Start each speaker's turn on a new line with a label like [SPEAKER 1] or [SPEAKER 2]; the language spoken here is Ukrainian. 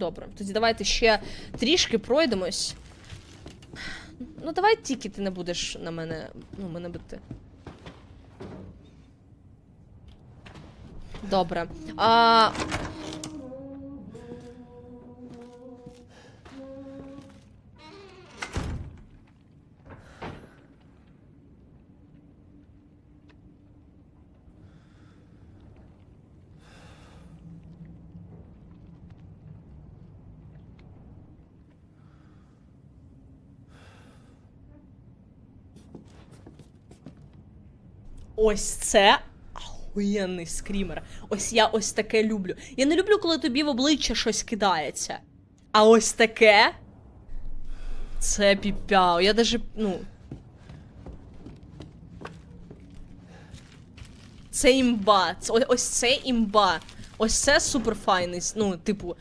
[SPEAKER 1] Добре, тоді давайте ще трішки пройдемось. Ну, давай тільки ти не будеш на мене. Ну, мене бити. Добре. А... Ось це охуєнний скрімер. Ось я ось таке люблю. Я не люблю, коли тобі в обличчя щось кидається. А ось таке. Це піпяу. Я даже, ну. Це імба. Ось це імба. Ось це суперфайний, ну, типу,